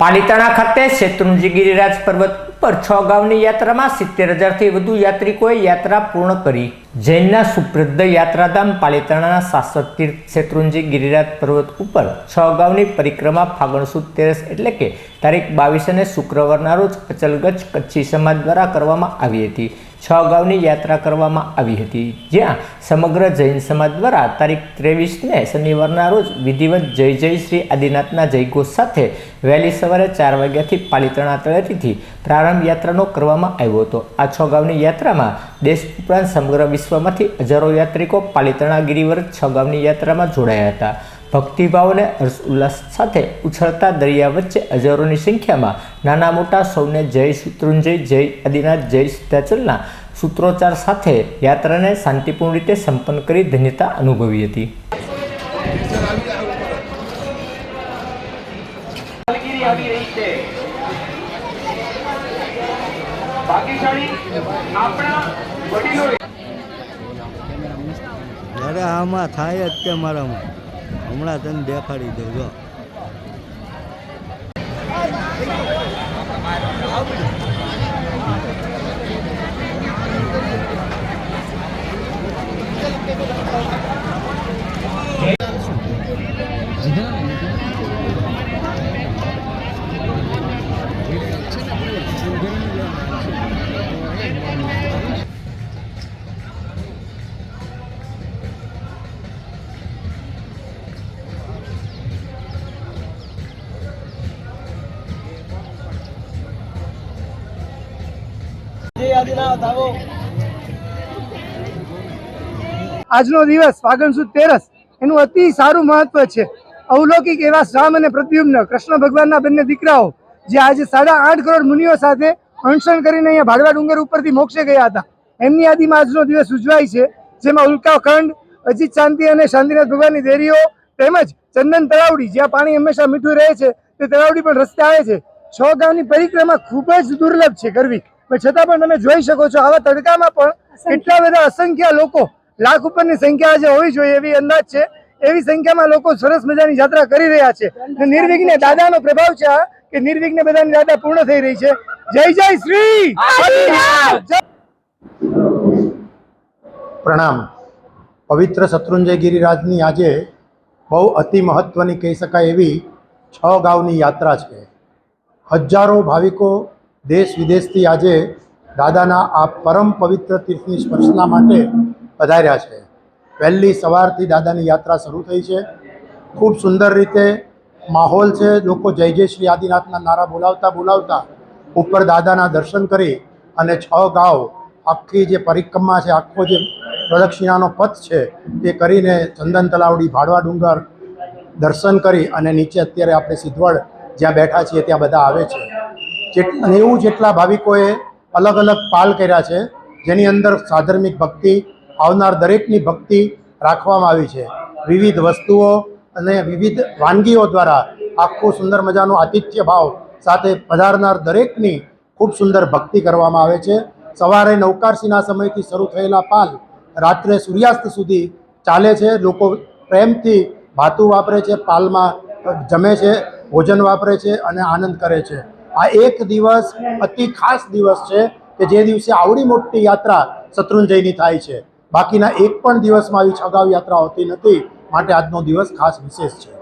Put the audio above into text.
પાલિતાણા ખાતે શેત્રુંજી ગિરિરાજ પર્વત ઉપર છ ગામની યાત્રામાં સિત્તેર હજારથી વધુ યાત્રિકોએ યાત્રા પૂર્ણ કરી. જૈનના સુપ્રદ્ધ યાત્રાધામ પાલિતાણાના શાશ્વત તીર્થ શેત્રુંજી ગિરિરાજ પર્વત ઉપર છ ગામની પરિક્રમા ફાગણ સુદ તેરસ એટલે કે તારીખ બાવીસ અને શુક્રવારના રોજ અચલગજ કચ્છી સમાજ દ્વારા કરવામાં આવી હતી. છ ગામની યાત્રા કરવામાં આવી હતી. જ્યાં સમગ્ર જૈન સમાજ દ્વારા તારીખ ત્રેવીસને શનિવારના રોજ વિધિવત જય જય શ્રી આદિનાથના જયઘોષ સાથે વહેલી સવારે ચાર વાગ્યાથી પાલિતાણા તળેટીથી પ્રારંભ યાત્રાનો કરવામાં આવ્યો હતો. આ છ ગામની યાત્રામાં દેશ ઉપરાંત સમગ્ર વિશ્વમાંથી હજારો યાત્રિકો પાલિતાણા ગિરિવર છ ગામની યાત્રામાં જોડાયા હતા. ભક્તિભાવ અને હર્ષ ઉલ્લાસ સાથે ઉછળતા દરિયા વચ્ચે હજારોની સંખ્યામાં નાના મોટા સૌને જય શત્રુંજય, જય આદિનાથ, જય સિદ્ધાચલના સૂત્રોચ્ચાર સાથે યાત્રાને શાંતિપૂર્ણ રીતે સંપન્ન કરી ધન્યતા અનુભવી હતી. કામગીરી આવી રહી છે. ભાગ્યશાળી આપણા વડીલો અરે આમાં થાય જ તે મારામાં. હમણાં તને દેખાડી દઉં જો. આજનો દિવસ ફાગણ સુદ તેરસ, એનું અતિ સારું મહત્વ છે. અવલૌકિક એવા શ્યામ અને પ્રદ્યુમ્ન કૃષ્ણ ભગવાનના બંને દીકરાઓ, જે આજે સાડા આઠ કરોડ મુનિઓ સાથે અણસણ કરીને અહીંયા ભાડવા ડુંગર ઉપરથી મોક્ષે ગયા હતા. એમની યાદીમાં આજનો દિવસ ઉજવાય છે, જેમાં ઉલ્કાખંડ, અજીત શાંતિ અને શાંતિનાથ ભગવાનની દેરીઓ, તેમજ ચંદન તળાવડી, જ્યાં પાણી હંમેશા મીઠું રહે છે, તે તળાવડી પણ રસ્તે આવે છે. છ ગામની પરિક્રમા ખૂબ જ દુર્લભ છે કરવી પણ છતાં પણ તમે જોઈ શકો છો. આવા તડકામાં પણ એટલા બધા અસંખ્ય લોકો લાખ ઉપરની સંખ્યા આજે હોવી જોઈએ એવી અંદાજ છે. એવી સંખ્યામાં લોકો સરસ મજાની યાત્રા કરી રહ્યા છે. અને નિર્વિઘ્ને દાદાનો પ્રભાવ છે આ કે નિર્વિઘ્ને બધાની યાત્રા પૂર્ણ થઈ રહી છે. જય જય શ્રી પ્રણામ. પવિત્ર શત્રુંજય ગિરિરાજની આજે બહુ અતિ મહત્ત્વની કહી શકાય એવી છ ગાઉની યાત્રા છે. હજારો ભાવિકો દેશ વિદેશથી આજે દાદાના આ પરમ પવિત્ર તીર્થની સ્પર્શના માટે પધાર્યા છે. વહેલી સવારથી દાદાની યાત્રા શરૂ થઈ છે. ખૂબ સુંદર રીતે માહોલ છે. લોકો જય જય શ્રી આદિનાથના નારા બોલાવતા બોલાવતા ઉપર દાદાના દર્શન કરી અને છ ગાંવ આખી જે પરિક્રમા છે, આખો જે પ્રદક્ષિણાનો પથ છે, તે કરીને ચંદન તલાવડી ભાડવા ડુંગર દર્શન કરી અને નીચે અત્યારે આપણે સિદ્ધવડ જ્યાં બેઠા છીએ, ત્યાં બધા આવે છે. નેવું જેટલા ભાવિકોએ અલગ અલગ પાલ કર્યા છે, જેની અંદર સાધર્મિક ભક્તિ આવનાર દરેકની ભક્તિ રાખવામાં આવી છે. વિવિધ વસ્તુઓ અને વિવિધ વાનગીઓ દ્વારા આખું સુંદર મજાનો આતિથ્ય ભાવ સાથે પધારનાર દરેકની ખૂબ સુંદર ભક્તિ કરવામાં આવે છે. સવારે નવકારસીના સમયથી શરૂ થયેલા પાલ રાત્રે સૂર્યાસ્ત સુધી ચાલે છે. લોકો પ્રેમથી ભાતું વાપરે છે, પાલમાં જમે છે, ભોજન વાપરે છે અને આનંદ કરે છે. આ એક દિવસ અતિ ખાસ દિવસ છે કે જે દિવસે આવડી મોટી યાત્રા શત્રુંજયની થાય છે. બાકીના એક પણ દિવસમાં આવી છગાવ યાત્રા હોતી નથી. માટે આજનો દિવસ ખાસ વિશેષ છે.